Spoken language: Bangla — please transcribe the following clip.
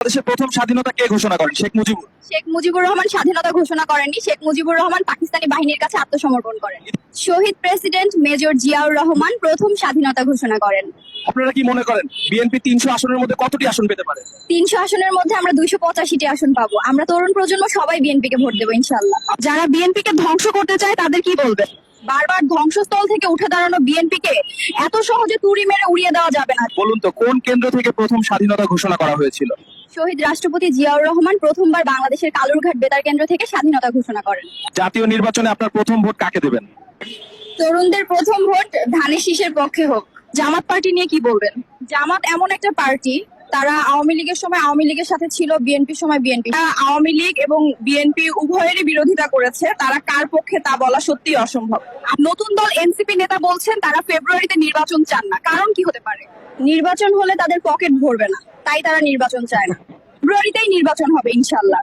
বাংলাদেশের প্রথম স্বাধীনতা কে ঘোষণা করেন? শেখ মুজিবুর। শেখ মুজিবুর রহমান স্বাধীনতা ঘোষণা করেননি। শেখ মুজিবুর রহমান পাকিস্তানি বাহিনীর কাছে আত্মসমর্পণ করেন। শহীদ প্রেসিডেন্ট মেজর জিয়াউর রহমান প্রথম স্বাধীনতা ঘোষণা করেন। আপনারা কি মনে করেন বিএনপি তিনশো আসনের মধ্যে কতটি আসন পেতে পারে? তিনশো আসনের মধ্যে আমরা দুইশো পঁচাশিটি আসন পাবো। আমরা তরুণ প্রজন্ম সবাই বিএনপি কে ভোট দেবো ইনশাল্লাহ যারা বিএনপি কে ধ্বংস করতে চায় তাদের কি বলবে? বারবার ধ্বংসস্থল থেকে উঠে দাঁড়ানো বিএনপি কে এত সহজে তুড়ি মেরে উড়িয়ে দেওয়া যাবে না। বলুন তো কোন কেন্দ্র থেকে প্রথম স্বাধীনতা ঘোষণা করা হয়েছিল? শহীদ রাষ্ট্রপতি জিয়াউর রহমান প্রথমবার বাংলাদেশের কালুরঘাট বেতার কেন্দ্র থেকে স্বাধীনতা ঘোষণা করেন। জাতীয় নির্বাচনে আপনার প্রথম ভোট কাকে দেবেন? তরুণদের প্রথম ভোট ধানের শীষের পক্ষে হোক। জামাত পার্টি নিয়ে কি বলবেন? জামাত এমন একটা পার্টি তারা আওয়ামী লীগের সময় আওয়ামী লীগের সাথে ছিল বিএনপির সময় বিএনপি। আওয়ামী লীগ এবং বিএনপি উভয়েরই বিরোধিতা করেছে তারা কার পক্ষে তা বলা সত্যি অসম্ভব। আর নতুন দল এনসিপি নেতা বলছেন তারা ফেব্রুয়ারিতে নির্বাচন চান না। কারণ কি হতে পারে? নির্বাচন হলে তাদের পকেট ভরবে না। তাই তারা নির্বাচন চায় না। ফেব্রুয়ারিতেই নির্বাচন হবে ইনশাল্লাহ